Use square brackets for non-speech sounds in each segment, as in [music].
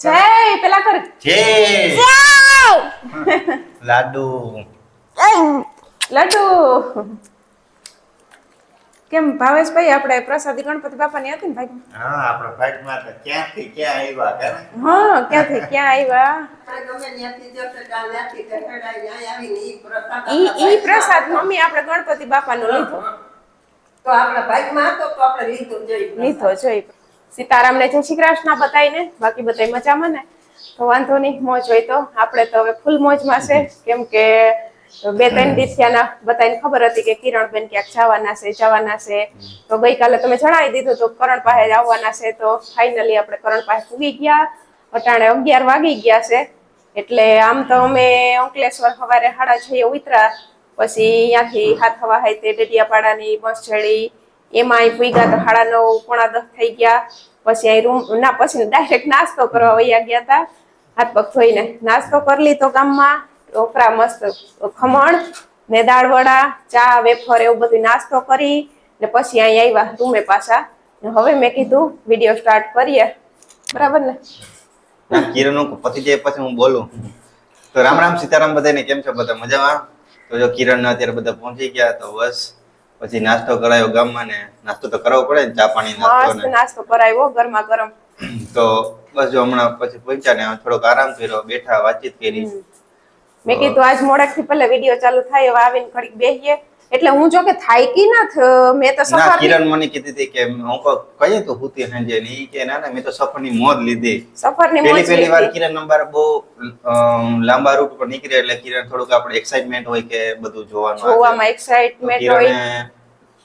જય પેલા કર. જય. લાડુ. લાડુ. કેમ ભાવેશભાઈ આપણે પ્રસાદી ગણપતિ બાપાની હતી ને ભાઈ? હા આપણા ભાગમાં તો ક્યાંથી ક્યાં આવ્યા કે હા ક્યાંથી ક્યાં આવ્યા ઈ ઈ પ્રસાદ મમ્મી આપણે ગણપતિ બાપાનો લીધો. તો આપણા ભાગમાં હતો તો આપણે લીધો જોઈ લીધો જોઈ સીતારામને જય શ્રી કૃષ્ણ બતાવીને, બાકી બધાય મજામાં ને? તો વાંધો નહીં, મોજ હોય તો. આપણે તો હવે ફૂલ મોજમાં છે, કેમ કે બે ત્રણ દિવસના બતાવીને ખબર હતી કે કિરણબેન ક્યાંક જવાના છે જવાના છે. તો ગઈકાલે તમે જણાવી દીધું તો કરણ પાસે આવવાના છે, તો ફાઇનલી આપણે કરણ પાસે પૂગી ગયા. અટાણે અગિયાર વાગી ગયા છે. એટલે આમ તો અમે અંકલેશ્વર સવારે સાડા છ ઉતરા પછી અહીંયાથી હાથ હવા હાઈ તે ડેડિયાપાડાની બસ ચડી. એમાં અહીં પૂગ્યા તો સાડા નવ, પોણા દસ થઈ ગયા. પછી અહીં રૂમ, ના, પછી ડાયરેક્ટ નાસ્તો કરવા વૈયા ગયા હતા હાથ પગ ધોઈને નાસ્તો કરી લીધો ગામમાં. ઢોકળા મસ્ત ખમણ ને દાળ વડા, ચા, વેફર એવું બધું નાસ્તો કરી ને પછી અહીં આવ્યા રૂમે પાછા. ને હવે મેં કીધું વીડિયો સ્ટાર્ટ કરીએ. બરાબર ને? ના કિરણ પતિ જાય પછી હું બોલું. તો રામ રામ સીતારામ બધાને કેમ છો? બધા મજામાં? તો જો કિરણ અત્યારે બધા પહોંચી ગયા તો બસ. પછી નાસ્તો કરાયો ગામમાં ને નાસ્તો તો કરવો પડે ને ચા પાણી નાસ્તો કરાયો ને. નાસ્તો કરાવ્યો ગરમા ગરમ. તો બસ જો હમણાં પછી પહોંચ્યા ને થોડોક આરામ કર્યો બેઠા વાતચીત કરી. મેં કીધું આજ મોડેકથી પહેલા વીડિયો ચાલુ થાય હવે આવીને ઘડીક બેસીએ એટલે હું જો કે થાકી ના મે તો સફર કિરણ મને કીધી હતી કે હું કહીએ તો હુતી સાંજે ને ઈ કે ના ના મેં તો સફરની મોજ લીધી. સફરની પહેલી મોજ પહેલી વાર કિરણ નંબર બહુ લાંબા રૂટ પર નીકળે એટલે કિરણ થોડુંક આપણે એક્સાઇટમેન્ટ હોય કે બધું જોવાનું જોવામાં એક્સાઇટમેન્ટ હોય.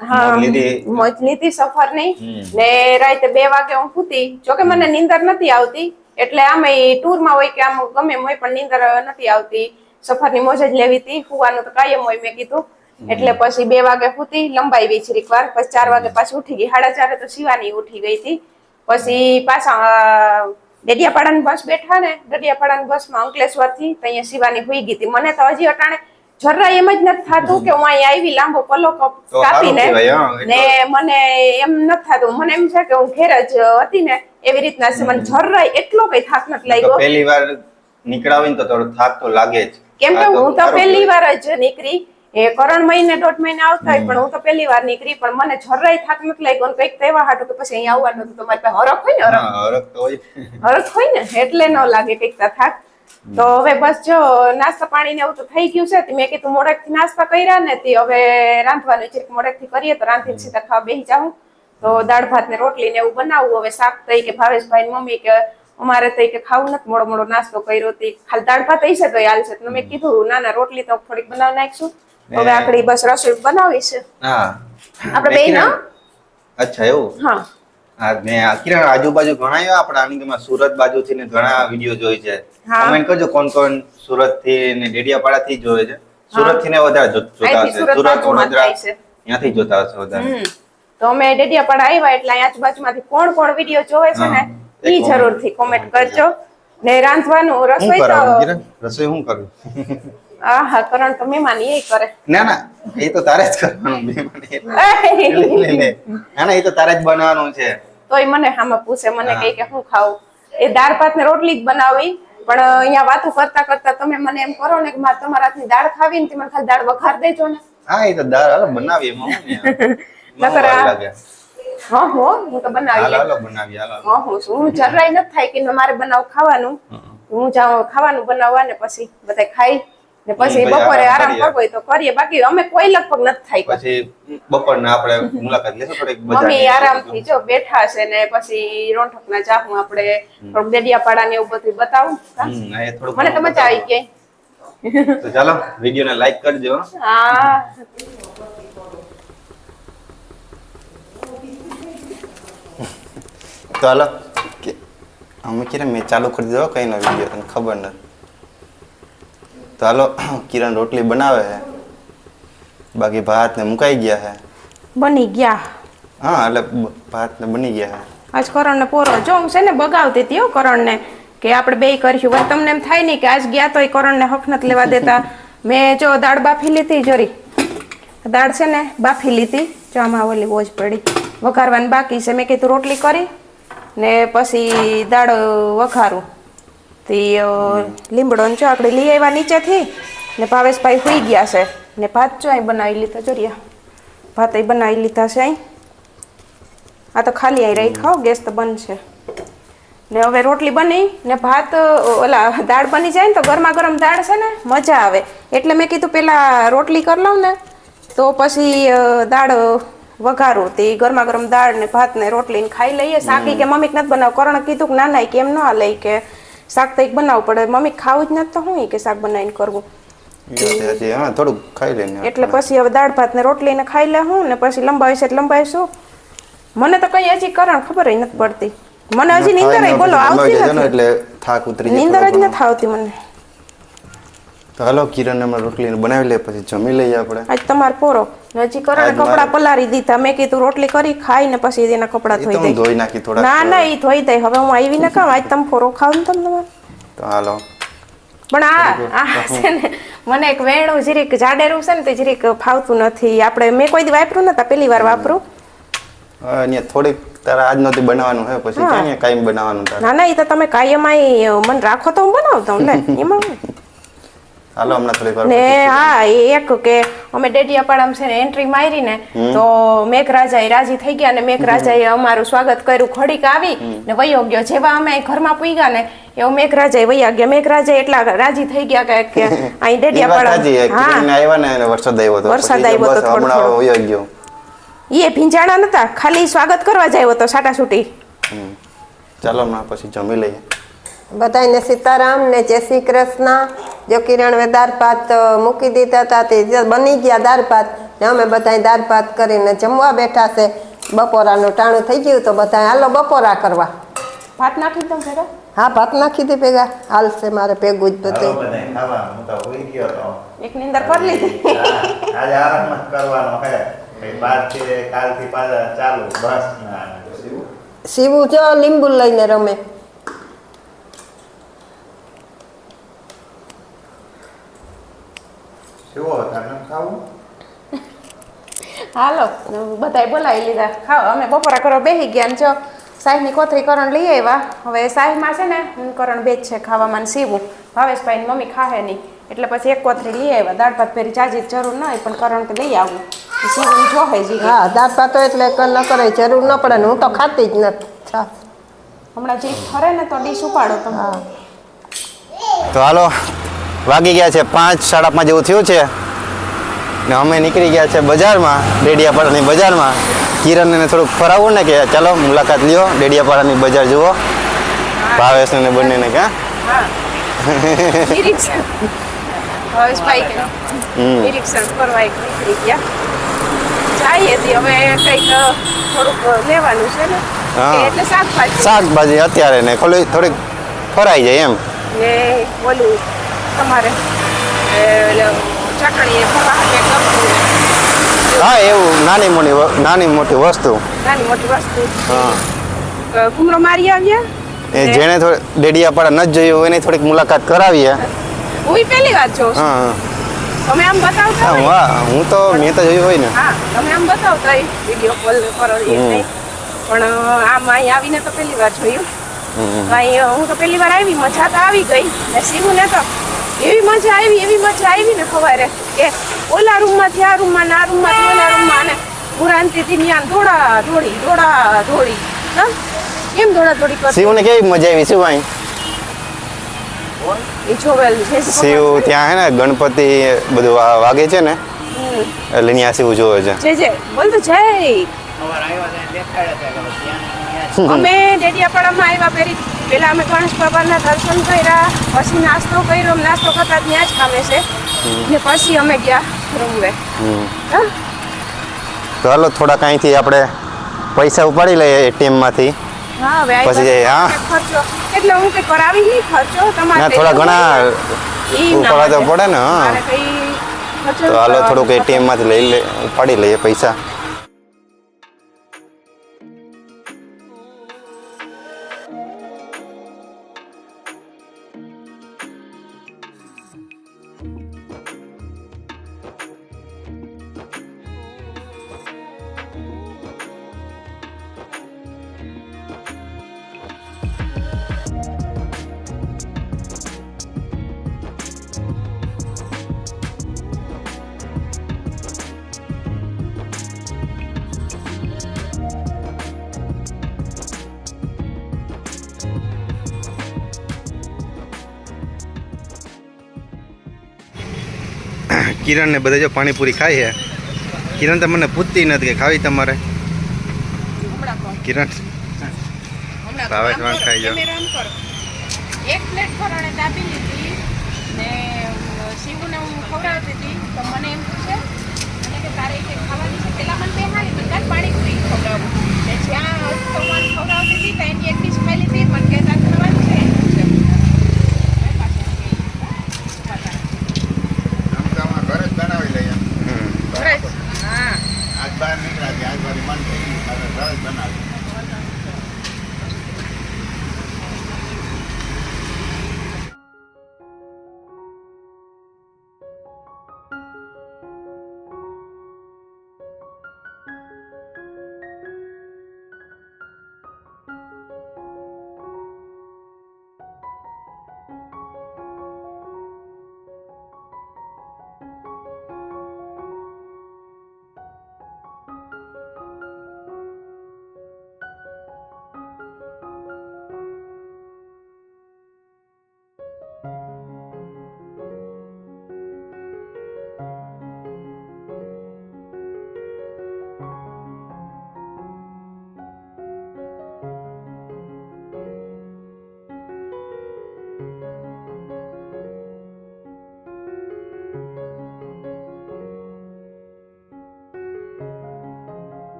હા મોજ લીધી. મોજ સફર નહીં ને રાતે બે વાગે હું ફૂતી જોકે મને નીંદર નથી આવતી. એટલે આમે ટૂરમાં હોય કે આમ ગમે હોય પણ નીંદર નથી આવતી. સફરની મોજ જ લેવી હતી. સુવાનું તો કાયમ હોય મેં કીધું. એટલે પછી બે વાગે ફૂતી લંબાઈ ગઈ છે વાર પછી ચાર વાગે પાછી ઉઠી ગઈ. સાડા ચારે તો શિવાની ઉઠી ગઈ હતી. પછી પાછા ડેડિયાપાડાની બસ બેઠા ને ડેડિયાપાડાની બસમાં અંકલેશ્વરથી અહીંયા શિવાની હોઈ ગઈ હતી. મને તો હજી અટાણે જરા એમ જ નથી થતું કે હું અહીંયા આવી લાંબો પલો કપ કાપી ને કાપીને ને મને એમ નથી થતું. મને એમ છે કે હું ઘેર જ હતી ને એવી રીતના છે. મને જરા એટલો કઈ થાક નથી લાગ્યો. પહેલી વાર નીકળાવીને તો થોડો થાક તો લાગે જ. કેમ કે હું તો પહેલી વાર જ નીકળી. એ કરણ મહિને દોઢ મહિને આવતા હોય પણ હું તો પહેલી વાર નીકળી પણ મને જરાય થાક નથી લાગ્યો. કંઈક તહેવાર હાટું કે પછી અહીંયા આવવાનું હતું તમારી પાસે હરખ હોય ને હરખ. હરખ હોય. હરખ હોય ને એટલે ન લાગે કંઈક થાક. તો હવે બસ જો નાસ્તા પાણી ને એવું તો થઈ ગયું છે. મેં કીધું મોડેકથી નાસ્તા કર્યા ને તે હવે રાંધવાનું છે મોડેકથી કરીએ તો રાંધીને સીધા ખાવા બેસી જાઉં. તો દાળ ભાત ને રોટલી ને એવું બનાવવું હવે શાક થઈ કે ભાવેશભાઈ ની મમ્મી કે અમારે તો કે ખાવું નથી. મોડો મોડો નાસ્તો કર્યો તે. ખાલી દાળ ભાત હશે તો હાલશે. તો મેં કીધું ના ના રોટલી તો થોડીક બનાવી નાખીશું. હવે આપણી બસ રસોઈ બનાવી છે. હા. આપણે ના? અચ્છા એવું? હા. હા ને કિરણ આજુબાજુ ઘણા એવા આપણા આનંદમાં સુરત બાજુથી ને ઘણા વીડિયો જોઈ છે. કમેન્ટ કરજો કોણ કોણ સુરતથી ને ડેડિયાપાડા થી જોવે છે. સુરતથી ને વધારે જોતા હશે. સુરત વડોદરા છે. ત્યાંથી જોતા હશે વધારે. તો અમે ડેડિયાપાડા આવ્યા એટલે અહીં આજુબાજુમાંથી કોણ કોણ વીડિયો જોવે છે ને એ જરૂરથી કોમેન્ટ કરજો. ને રાંધવાનું રસોઈ તો રસોઈ શું આહા કરણ તો મહેમાન એ કરે ના ના એ તો તારે જ કરવાનું મહેમાન લે, લે, લે. ના ના એ તો તારે જ બનાવવાનું છે. તોય મને હામાં પૂછે મને કહે કે હું ખાવું એ દાળ ભાત ને રોટલી જ બનાવી પણ અહીંયા વાતો કરતા કરતા તમે મને એમ કરો ને કે મારે તમારા હાથની દાળ ખાવી ને ખાલી દાળ વઘાર દેજો ને. હા એ તો દાળ હાલો બનાવીએ એમાં [laughs] હું નકર વાર આ- લાગે. હા હો હું તો બનાવી હાલો લઈશ. હાલો હા હું શું જરાય નથી થાય કે મારે બનાવ ખાવાનું. હું જાઉં ખાવાનું બનાવવા ને પછી બધા ખાઈ. ને પછી બપોરે આરામ કરવો હોય તો કરીએ. બાકી અમે કોઈ લગભગ નથી થાય પછી બપોરના આપણે મુલાકાત લેશું થોડીક. મમ્મી આરામથી જો બેઠા છે ને પછી રોંઠક ના હું આપણે થોડુંક દેડિયાપાડા ને એવું બધું બતાવું. હા? એ થોડુંક મને તો મજા આવી ગઈ. તો ચાલો વિડીયોને લાઈક કરજો. હા. તો હાલો કે અમે કિરણ મેં ચાલુ કરી દીધો કઈ નો વીડિયો તને ખબર નથી. તો હાલો કિરણ રોટલી બનાવે છે બાકી ભાત ને મુકાઈ ગયા છે બની ગયા. હા એટલે ભાત ને બની ગયા છે આજ કરણ ને પોરો જો હું છે ને બગાવતી હતી હો કરણ ને કે આપણે બે કરશું. વળી તમને એમ થાય નહીં કે આજ ગયા તો કરણ ને હક નથી લેવા દેતા. મેં જો દાળ બાફી લીધી જોરી. દાળ છે ને બાફી લીધી. જો આમાં ઓલી ઓજ પડી. વઘારવાની બાકી છે. મેં કીધું રોટલી કરી ને પછી દાળ વઘારું. તે લીમડો ને ચોકડી લઈ આવ્યા નીચેથી ને ભાવેશભાઈ સુઈ ગયા છે ને ભાત જો અહીં બનાવી લીધા જોરિયા ભાત અહીં બનાવી લીધા છે અહીં. આ તો ખાલી અહીં રહી ખાઓ ગેસ તો બંધ છે. ને હવે રોટલી બની ને ભાત ઓલા દાળ બની જાય ને તો ગરમા ગરમ દાળ છે ને મજા આવે. એટલે મેં કીધું પહેલાં રોટલી કરી લઉં ને તો પછી દાળ વઘારું. તે ગરમા ગરમ દાળ ને ભાત ને રોટલી ને ખાઈ લઈએ. શાકી કે મમ્મી નથી બનાવ કરણ કીધું કે ના ના કેમ ન લઈ કે શાક તો એક બનાવવું પડે. મમ્મી ખાવું જ નથી તો હું કે શાક બનાવીને કરવું? હા થોડુંક ખાઈ લઈને. એટલે પછી હવે દાળ ભાત ને રોટલી ને ખાઈ લે હું ને પછી લંબાવીશ એટલે લંબાવીશું મને તો કઈ હજી કરણ ખબર નથી પડતી. મને હજી નીંદર બોલો આવતી નથી. એટલે થાક ઉતરી નીંદર જ નથી આવતી મને. તો હાલો કિરણ હમણાં રોટલી બનાવી લે પછી જમી લઈએ આપણે. આજ તમાર પોરો. હજી કરણે કપડા પલારી દીધા મેં કીધું રોટલી કરી ખાઈ ને પછી એના કપડા ધોઈ દઈ. ધોઈ નાખી થોડા ના ના એ ધોઈ દઈ. હવે હું આવી ને કામ આજ તમ ફોરો ખાવ ને તમે તો હાલો. પણ આ આ છે ને મને એક વેણું જરીક જાડેરું છે ને તે જરીક ફાવતું નથી. આપણે મેં કોઈ દી વાપર્યું નતા પહેલી વાર વાપરું. અહીંયા થોડીક તારા આજ નથી બનાવવાનું હે પછી હા. કાયમ કાંઈ બનાવવાનું ના ના એ તો તમે કાયમાય મન રાખો તો હું બનાવતા [laughs] હું લે એમાં? હાલો હમણાં થોડીક વાર ને હા એ એક કે અમે ડેડિયાપાડામાં છે ને એન્ટ્રી મારી ને તો મેઘરાજા રાજી થઈ ગયા અને મેઘરાજા એ અમારું સ્વાગત કર્યું. ખડીક આવી ને વયો ગયો. જેવા અમે ઘરમાં પૂગ્યા ને એવું મેઘરાજાએ વૈયા ગયા. મેઘરાજા એટલા રાજી થઈ ગયા કે કે અહીં એ ડેડિયાપાડા કિરણને આવ્યા ને વરસાદ આવ્યો હતો. વરસાદ આવ્યો તો થોડો હમણાં વયો ગયો. એ ભીંજાણા નતા. ખાલી સ્વાગત કરવા જાયો તો સાટા સુટી ચાલો હમણાં પછી જમી લઈએ. બધાને સીતારામ ને જય શ્રી કૃષ્ણ. જો કિરણ વે દાળ ભાત મૂકી દીધા હતા તે બની ગયા દાળ ભાત ને અમે બધા દાળ ભાત કરીને જમવા બેઠા છે. બપોરાનું ટાણું થઈ ગયું તો બધા હાલો બપોરા કરવા. ભાત નાખી દઉં ભેગા હા ભાત નાખી દે ભેગા. હાલશે મારે ભેગું જ બધું. એક નિંદર કરી લીધી. આજે આરામ કરવાનો હે ભાઈ કાલથી પાછા ચાલુ. બસ સીવું જો લીંબુ લઈને રમે. શું તને ખાવું? હાલો બધાય બોલાવી લીધા. ખાઓ અમે બપોરા કરો બેસી ગયા ને જો સાહીની કોથરી કરણ લઈ આવ્યા. હવે સાહેબમાં છે ને હું કરણ બે જ છે ખાવામાં સીવું. ભાવેશભાઈની મમ્મી ખાહે નહીં. એટલે પછી એક કોથરી લઈ આવ્યા. દાળ ભાત ફેરી ચાજી જરૂર ન હોય પણ કરણ કે લઈ આવું. સીવું જોહે જી. હા દાળ ભાત એટલે ન કરે જરૂર ન પડે ને હું તો ખાતી જ નથી. હમણાં જે ફરે ને તો ડીશ ઉપાડો તમે. હા. તો હાલો વાગી ગયા છે પાંચ સાડા પાંચ જેવું થયું છે. ને અમે નીકળી ગયા છે બજારમાં ડેડિયાપાડાની બજારમાં. કિરણને થોડુંક ફરાવવું ને કે ચાલો મુલાકાત લ્યો ડેડિયાપાડાની બજાર જુઓ. ભાવેશ ને બંનેને કે. શાકભાજી. અત્યારે ને ખોલી થોડીક ફરાઈ જાય એમ. ને ઓલું તમારે. હા એવું નાની મોટી નાની મોટી વસ્તુ. નાની મોટી વસ્તુ. હા. કુમરો મારી આવ્યા એ ને જેણે થોડે ડેડિયાપાડા નથી જોયું એની થોડીક મુલાકાત કરાવીએ. હું પહેલી વાત છું. હા તમે આમ બતાવતા હા વાહ હું તો મેં તો જોયું હોય ને. હા તમે આમ બતાવતા વિડિયો કોલ. નહીં પણ આમ અહીં આવીને તો પહેલી વાર જોયું. અહીં હું તો પહેલી વાર આવી મજા તો આવી ગઈ. ને ને તો એવી મજા આવી એવી મજા આવી ને ખવારે કે ઓલા રૂમમાંથી આ રૂમમાં ને આ રૂમમાંથી ઓલા રૂમમાં ને. પુરાંતિથી ન્યા ધોળા ધોળી ધોળા ધોળી. હા? કેમ ધોળા દોડી કરતી? શિવને કેવી મજા આવી? શિવ ભાઈ એ જોવેલ છે શિવ ત્યાં હે ને ગણપતિ બધું વાગે છે ને એટલે ત્યાં શિવ જોવે છે. જય જય બોલ તો જય. અમે ડેડિયાપાડામાં આવ્યા પહેરી પેલા અમે ગણેશ બાબાના દર્શન કર્યા પછી નાસ્તો કર્યો નાસ્તો કરતા ત્યાં જ કામે છે. ને પછી અમે ગયા રૂમવે. ચાલો હા? તો હાલો થોડાક અહીંથી આપણે પૈસા ઉપાડી લઈએ એટીએમમાંથી. હા પછી હા. એટલે હું કઈ કરાવી નહીં ખર્ચો તમારે ના થોડા ઘણા ઉપાડવા તો પડે ને હા. તો હાલો થોડુંક. એટીએમમાંથી લઈ લે ઉપાડી લઈએ પૈસા. કિરણ ને બધા જો પાણીપુરી ખાય છે. કિરણ તો મને પૂછતી નથી કે ખાવી તમારે? કિરણ? કરો, ખાઈ જાઓ. એક પ્લેટ ફરાણે દાબી લીધી ને શિવને હું ખવડાવતી હતી તો મને એમ પૂછે મને કે તારે કે ખાવાની છે? પેલા મને બેહાડી મને કાંઈ પાણીપુરી ખવડાવું. ને જ્યાં તો ખવડાવતી હતી ત્યાં એની એક ડીશ ખાઈ લીધી મને કે તારે ખાવાનું છે એમ પૂછે. મેં પાછું કહી, બતા. આમ તો આમાં ઘરે જ બનાવી લઈએ હમ. ઘરે જ. હા આજ બહાર નીકળ્યા છે આજ મારી મન થઈ ગયું હવે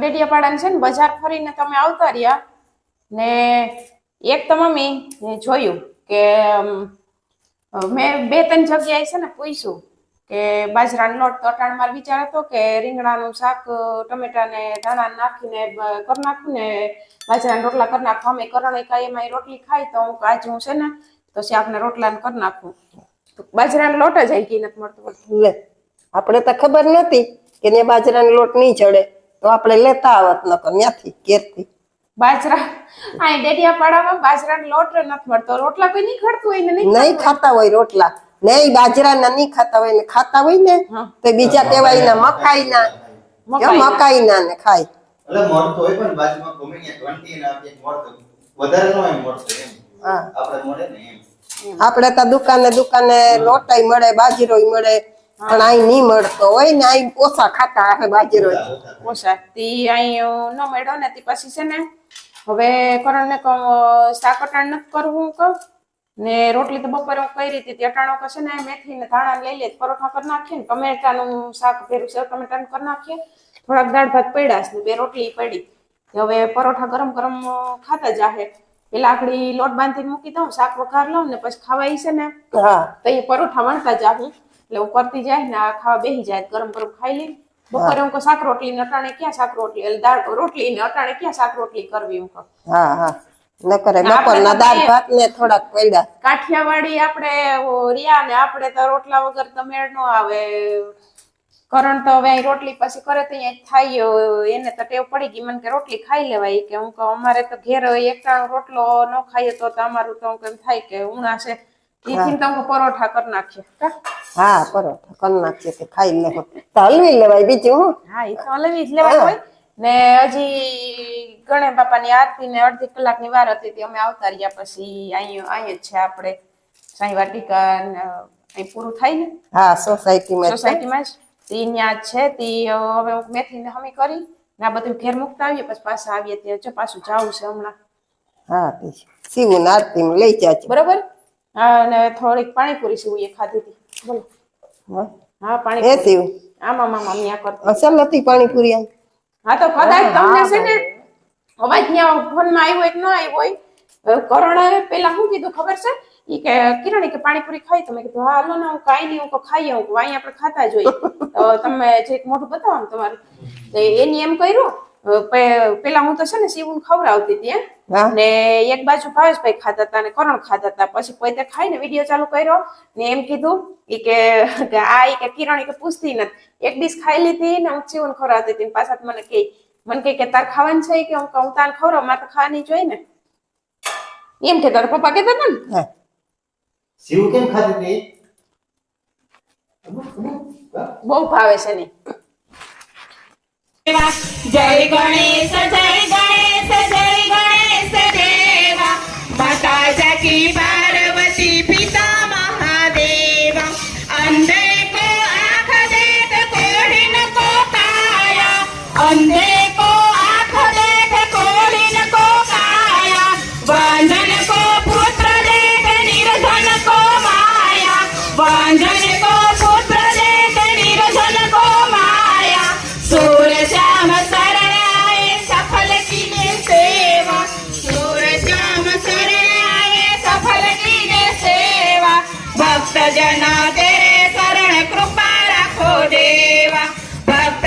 તો છે ને બજાર ફરીને તમે આવતા રહ્યા ને એક તો મમ્મી જોયું કે મેં બે ત્રણ જગ્યાએ છે ને પૂછ્યું કે બાજરાનો લોટ તો અટાણ માર વિચાર હતો કે રીંગણાનું શાક, ટમેટાને ધાણા નાખીને કરી નાખું ને બાજરાના રોટલા કરી નાખું. અમે કરણે કાંઈ એમાં રોટલી ખાઈ તો હું આજ હું છે ને તો શાકને રોટલાને કરી નાખું. બાજરાનો લોટ જ આવી ગઈ નથી મળતો. આપણે તો ખબર નહોતી કે ને બાજરાનો લોટ નહીં ચડે તો આપણે લેતા આવત નકર ત્યાંથી કેરથી બાજરા આ બાજરા બાજરાનો લોટ નથી મળતો. રોટલા કોઈ નહીં ખડતું હોય ને નહીં ખાતા હોય? રોટલા. નહીં બાજરાના નહીં ખાતા હોય ને ખાતા હોય ને તો બીજા કહેવાયના મકાઈ ના મકાઈ ના ને ખાય. એટલે મળતો હોય પણ બાજુમાં ગમે ત્યાં 20 ને આપે મળતો વધારે નો એમ મળતો એમ. હા. આપણે મળે ને એમ. આપણે તો દુકાને દુકાને લોટાઈ મળે બાજરોય મળે. પણ અહીં નહીં મળતો હોય ને અહીં ઓછા ખાતા હે બાજરો ઓછા તી અહીં ન મળ્યો ને તી પછી છે ને હવે કરણ ને શાક અટાણ નથી કરવું કહું ને રોટલી તો બપોરે હું કરી હતી તે અટાણો કશે ને મેથી ને ધાણા લઈ લે પરોઠા કરી નાખીએ ને ટમેટાનું શાક ભેરું સેવ ટમેટાનું કરી નાખીએ. થોડાક દાળ ભાત પડ્યા છે બે રોટલી પડી. હવે પરોઠા ગરમ ગરમ ખાતા જાહે. પેલા આખડી લોટ બાંધીને મૂકી દઉં શાક વઘાર લઉં ને પછી ખાવા ઈ છે ને તો એ પરોઠા વણતા જાઉં એટલે હું કરતી જાય ને આ ખાવા બેસી જાય ગરમ ગરમ ખાઈ લઈ બપોરે હું શાક રોટલી ને અટાણે ક્યાં શાક રોટલી? એટલે દાળ રોટલી ને અટાણે ક્યાં શાક રોટલી કરવી હું હા હા. ન કરે આપણે દાળ ભાત ને થોડાક પડ્યા. કાઠિયાવાડી આપણે ઓ ને આપણે તો રોટલા વગર તો મેળ ન આવે. કરણ તો હવે અહીં રોટલી પછી કરે તો અહીંયા થાય. એને તો ટેવ પડી ગઈ. મને કે રોટલી ખાઈ લેવાય. કે હું કહું અમારે તો ઘેર એકટાણો રોટલો ન ખાઈએ તો અમારું તો કેમ થાય કે ઉણા છે એથી તો હું પરોઠા કરી નાખીએ? હા પરોઠા કરી નાખીએ કે ખાઈ લેવો. તો હલવી લેવાય બીજું હું. હા એ તો હલવી જ લેવાય હોય ને હજી ગણેશ બાપાની આરતી ને અડધી કલાકની વાર હતી તે અમે આવતા રહ્યા પછી અહીંયા અહીંયા છે આપણે. સાંઈ વાટિકા અહીં પૂરું થાય ને? હા સોસાયટીમાં. સોસાયટીમાં જ. તી ત્યાં છે તી હવે મેથી ને હમી કરી ને આ બધું ઘેર મૂકતા આવીએ પછી પાછા આવીએ ત્યાં જો પાછું જવું છે હમણાં. હા તે શિવું આરતીમાં લઈ જાય બરોબર? હા અને થોડીક પાણીપુરી સીવું એ ખાધી હતી. બોલો. હા. એ પાણી આમાં મામા ત્યાં કરતી અસલ હતી પાણીપુરી આઈ હા તો કદાચ તમને છે ને અવાજ ત્યાં ફોનમાં આવ્યો કે ન આવ્યો હોય. હવે પેલા શું કીધું ખબર છે? ઈ કે કિરણી કે પાણીપુરી ખાઈ? તમે કીધું હા હાલો ને હું કાંઈ નહીં હું ખાઈ આવું? વાઈ આપણે ખાતા જોઈએ તો તમે જે મોઢું બતાવો ને તમારું. એની એમ કર્યું. પેલા હું તો છે ને સીવું ખવડાવતી હતી. હા ને એક બાજુ ભાવેશભાઈ ખાતા હતા ને કરણ ખાતા હતા. પછી પોતે ખાઈને વીડિયો ચાલુ કર્યો ને એમ કીધું ઈ કે કે આ ઈ કે કિરણ કે પૂછતી નથી. એક ડીશ ખાઈ લીધી ને હું જીવન ખવડાવતી હતી પાછા મને કહે મને કહે કે તાર ખાવાનું છે કે? હું કહું, તાર ખવડાવ મારે તો ખાવાની જોઈ ને. એમ કે તારા પપ્પા કહેતા હતા ને. શિવ કેમ ખાતી હતી? બહુ ભાવે છે ને. જય ગણેશ જય ભક્ત જના તેરે શરણ કૃપા રાખો દેવા. ભક્ત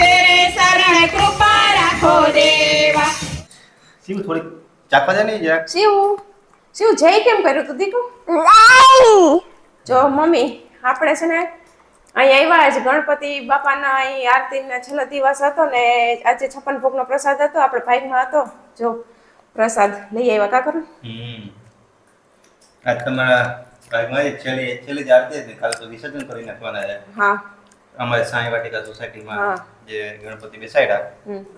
તેરે શરણ કૃપા રાખો દેવા. શિવ થોડીક ચાખવા જાય નહીં જરાક. શિવ શિવ જય કેમ કર્યું તું દીકુ જો મમ્મી આપણે છે ને અહીં આવ્યા જ ગણપતિ બાપાના અહીં આરતીના છેલ્લો દિવસ હતો ને આજે છપ્પન ભોગનો પ્રસાદ હતો આપણે ભાઈમાં હતો. જો પ્રસાદ લઈ આવ્યા કા કરું આજ તમારા ભાગમાં છેલ્લી છેલ્લી આરતી હતી કાલે તો વિસર્જન કરી નાખવાના છે. હા. અમારે સાંઈ વાટિકા સોસાયટીમાં જે ગણપતિ બેસાડ્યા.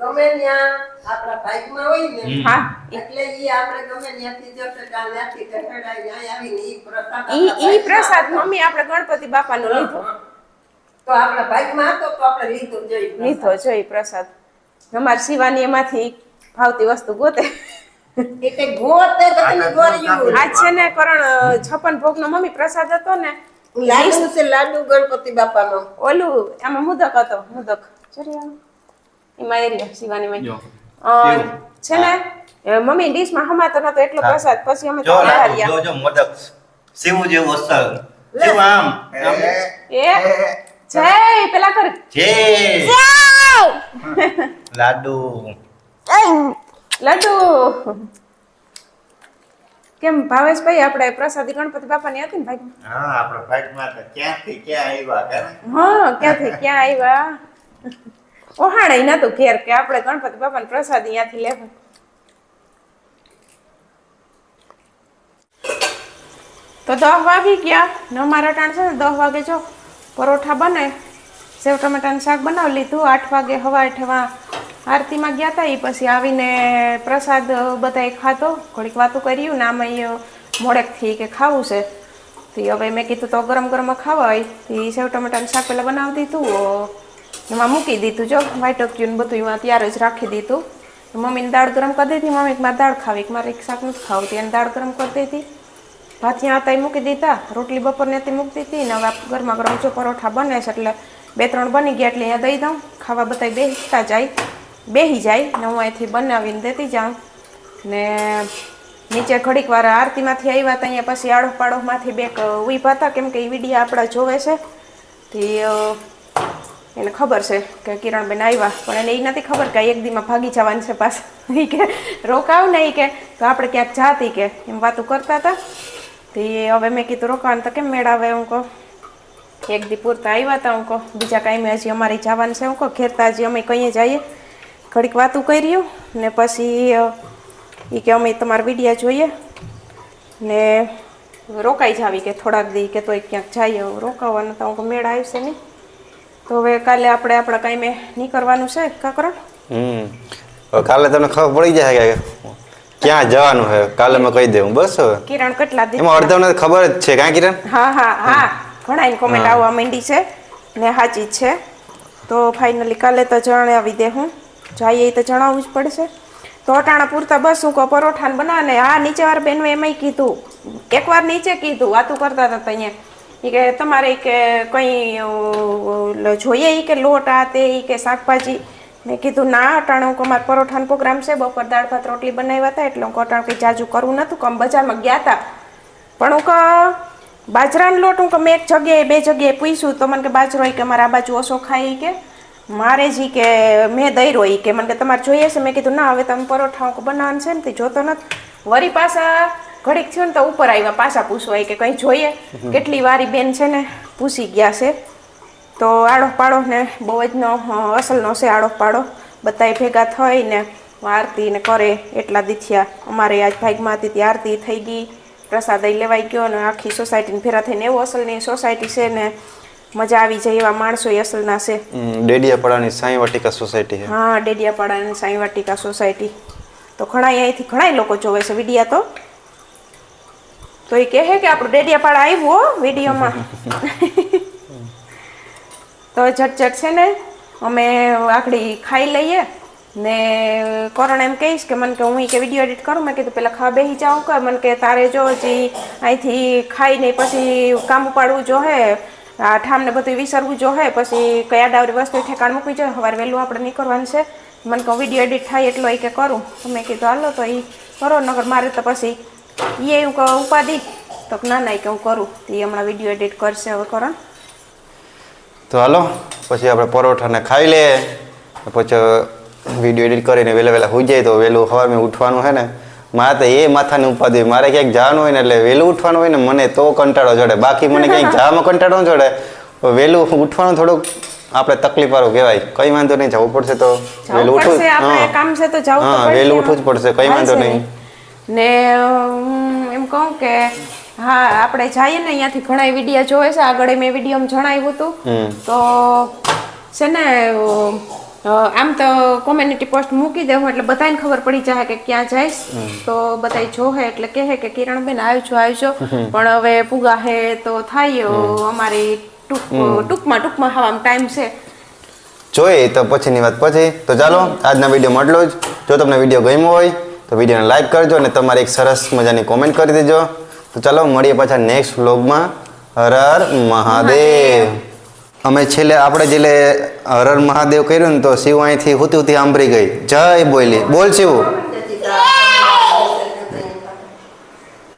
ગમે ત્યાં આપણા ભાગમાં હોય ને હા. એટલે ઈ આપણે ગમે ત્યાંથી જશે કાં ત્યાંથી કહેડાઈ અહીંયા આવીને ઈ પ્રસાદ ઈ ઈ પ્રસાદ મમ્મી આપણે ગણપતિ બાપાનો લીધો. તો આપણા ભાગમાં હતો તો આપણે લીધું જોઈ લીધો પ્રસાદ. અમારે શિવાની એમાંથી ભાવતી વસ્તુ ગોતે. આજ છે ને કરણ છપ્પન ભોગનો મમ્મી પ્રસાદ હતો ને. લાડુ છે લાડુ ગણપતિ બાપાનો. ઓલું આમાં મુદક હતો મુદક. એમાં શિવાની? છે ને મમ્મી ડીશમાં હમાતો નતો એટલો પ્રસાદ પછી અમે જો તો જો જો મોદક. શિવ જેવું અસલ. શિવ આમ. આમ. એ જય પેલા કર. જય. લાડુ. લડ્ડુ કેમ ભાવેશભાઈ આપણે પ્રસાદી ગણપતિ બાપાની હતી ને ભાઈ હા આપણે ભાગમાં તો ક્યાંથી ક્યાં આવ્યા હા ક્યાંથી ક્યાં આવ્યા ઓહાણે નતું ઘેર કે આપણે ગણપતિ બાપાની પ્રસાદી ત્યાંથી લેવું. તો દસ વાગી ગયા. ને રટાણ ટાણ છે ને દસ વાગે જો પરોઠા બને. સેવ ટમેટાનું શાક બનાવી લીધું. આઠ વાગે હવા આઠવા આરતીમાં ગયા હતા એ પછી આવીને પ્રસાદ બધાએ ખાધો. ઘડીક વાતું કર્યું, ને આમાં મોડેકથી કે ખાવું છે. તે હવે મેં કીધું તો ગરમ ગરમ ખાવાય. તો તે સેવ ટમેટાનું શાક પહેલાં બનાવી દીધું એમાં મૂકી દીધું જો વાટક્યું ને બધું એમાં ત્યારે જ રાખી દીધું. મમ્મીને દાળ ગરમ કરી દીધી. મમ્મી મારે દાળ ખાવી મારે એક શાક નથી ખાવું. એને દાળ ગરમ કરી દીધી. ભાત હતા એ મૂકી દીધા. રોટલી બપોરને હતી મૂકી દીધી. ને હવે ગરમા ગરમ જો પરોઠા બને છે એટલે બે ત્રણ બની ગયા એટલે અહીંયા દઈ દઉં. ખાવા બધા બેસતા જાય. બેસી જાય ને હું અહીંથી બનાવીને દેતી જાઉં. ને નીચે ઘડીક વાર આરતીમાંથી આવ્યા હતા, અહીંયા પછી આડો પાડોમાંથી બેક ઊભા હતા, કેમ કે એ વીડિયો આપણા જોવે છે. થી એને ખબર છે કે કિરણબેન આવ્યા, પણ એને એ નથી ખબર કે એક દીમાં ભાગી જવાનું છે પાછા. એ [laughs] કે, રોકાવ ને એ કે, તો આપણે ક્યાંક જાતી કે, એમ વાતો કરતા હતા. તે હવે મેં કીધું રોકાવાનું તો કેમ મેળાવે હું કહું, એક દી પૂરતા આવ્યા હતા. હું કહું, બીજા કાંઈ હજી અમારી જવાનું છે. હું કહું ઘેરતા હજી અમે કહીએ જઈએ. ઘડીક વાતું કર્યું ને પછી એ કે અમે તમારા વિડીયા જોઈએ ને રોકાઈ જાવી કે થોડાક દી કે તોય ક્યાંક જઈએ. રોકાવાનું તો હું મેળ આવશે નહીં. તો હવે કાલે આપણે આપણા કાંઈ મેં નહીં કરવાનું છે કાકરણ હમ. કાલે તમને ખબર પડી જાય કે ક્યાં જવાનું છે? કાલે મેં કહી દઉં બસ હવે. કિરણ કેટલા દી એમાં અડધાને ખબર જ છે કાં કિરણ? હા હા હા. ઘણા કોમેન્ટ આવવા માંડી છે ને સાચી છે. તો ફાઇનલી કાલે તો જણાવી દે હું. જઈએ તો જણાવવું જ પડશે. તો અટાણા પૂરતા બસ હું કહું પરોઠાને બનાવે ને હા નીચેવાર બેનવે એમાંય કીધું. એકવાર નીચે કીધું, વાતું કરતા હતા અહીંયા કે તમારે કે કંઈ જોઈએ એ કે લોટ આ તે કે શાકભાજી? મેં કીધું, ના, અટાણું હું અમારે પરોઠાનો પ્રોગ્રામ છે, બપોર દાળ ભાત રોટલી બનાવ્યા હતા, એટલે હું અટાણે કંઈ જાજુ કરવું નહોતું કમ બજારમાં ગયા હતા પણ હું કે બાજરાનો લોટ હું કે મેં એક જગ્યાએ બે જગ્યાએ પૂછ્યું, તો મને કે બાજરો કે મારે આ બાજુ ઓછો ખાય કે. મારે જી કે મેં દઈરો એ કે મને કે તમારે જોઈએ છે. મેં કીધું ના હવે તમે પરોઠા બનાવવાનું છે ને તે જોતો નથી. વરી પાછા ઘડીક થયું ને તો ઉપર આવ્યા પાછા પૂછવા કે કંઈ જોઈએ? કેટલી વારી બેન છે ને? પૂછી ગયા છે. તો આડો પાડો ને બહુ જ નો અસલનો છે આડો પાડો. બધાય ભેગા થઈને આરતી ને કરે એટલા દીથિયા. અમારે આજ ભાગમાં હતી ત્યાં આરતી થઈ ગઈ. પ્રસાદ લેવાઈ ગયો ને આખી સોસાયટીને ભેરા થઈને એવું અસલની સોસાયટી છે ને. મજા આવી જાય એવા માણસો ય અસલના છે. ડેડિયાપાડાની સાંઈ વાટિકા સોસાયટી છે. હા ડેડિયાપાડાની સાંઈ વાટિકા સોસાયટી. તો ઘણા અહીંથી ઘણા લોકો જોવે છે વિડીયા તો. તો એ કહે કે આપણું ડેડિયાપાડા આવ્યું હો વિડીયોમાં. તો ઝટઝટ છે ને અમે આખડી ખાઈ લઈએ ને કરણ એમ કહીશ કે મને કે હું કે વીડિયો એડિટ કરું મેં કીધું પેલા ખાવા બેસી જાઉં કે મને કે તારે જો હજી અહીંથી ખાઈને પછી કામ ઉપાડવું જોહે આ ઠામને બધું વિસરવું હોય, પછી કયા ડાવરી વસ્તુ ઠેકાણ મૂકવી જોઈએ? સવારે વહેલું આપણે નીકળવાનું છે. મને કહું, વીડિયો એડિટ થાય એટલો એ કે કરું. તો મેં કીધું, હાલો, તો એ કરો નગર મારે તો પછી એ હું કહું, ઉપાધિ. તો ના ના કે હું કરું. તો એ હમણાં વીડિયો એડિટ કરશે હવે કરણ તો હાલો, પછી આપણે પરોઠાને ખાઈ લઈએ. પછી વીડિયો એડિટ કરીને વહેલા વહેલા હોઈ જાય તો વહેલું સવારમાં ઉઠવાનું છે ને. મારે તો એ માથાની ઉપાધિ. મારે ક્યાંક જવાનું હોય ને એટલે વહેલું ઉઠવાનું હોય ને મને તો કંટાળો ચડે. બાકી મને ક્યાંક જવામાં કંટાળો જોડે વહેલું ઉઠવાનું થોડુંક આપણે તકલીફ વાળું કહેવાય. કઈ વાંધો નહીં જવું પડશે તો. વહેલું ઉઠવું કામ છે તો જવું હા વહેલું ઉઠવું જ પડશે કઈ વાંધો નહીં. ને એમ કહું કે હા આપણે જઈએ ને અહીંયાથી ઘણા વીડિયો જોવે છે. આગળ મેં વિડીયોમાં જણાવ્યું હતું. તો છે ને આમ તો કોમ્યુનિટી પોસ્ટ મૂકી દેવું એટલે બધાને ખબર પડી જાય કે ક્યાં જઈશ તો બધા જોહે એટલે કહે કે કિરણબેન આવ્યો આવ્યો પણ હવે પુગા હે તો થાય અમારી ટૂંક ટૂંકમાં ટૂંકમાં હવામાં ટાઈમ છે. જોઈએ તો પછીની વાત પછી. તો ચાલો આજના વિડીયોમાં એટલું જ. જો તમને વીડિયો ગમ્યો હોય તો વિડીયોને લાઈક કરજો અને તમારી એક સરસ મજાની કોમેન્ટ કરી દેજો. તો ચાલો મળીએ પાછા નેક્સ્ટ વ્લોગમાં હર હર મહાદેવ. અમે છેલ્લે આપણે છેલ્લે હર હર મહાદેવ કર્યું ને તો શિવ અહીંથી હુતી હુતી આંભરી ગઈ જય બોલી બોલ શિવ.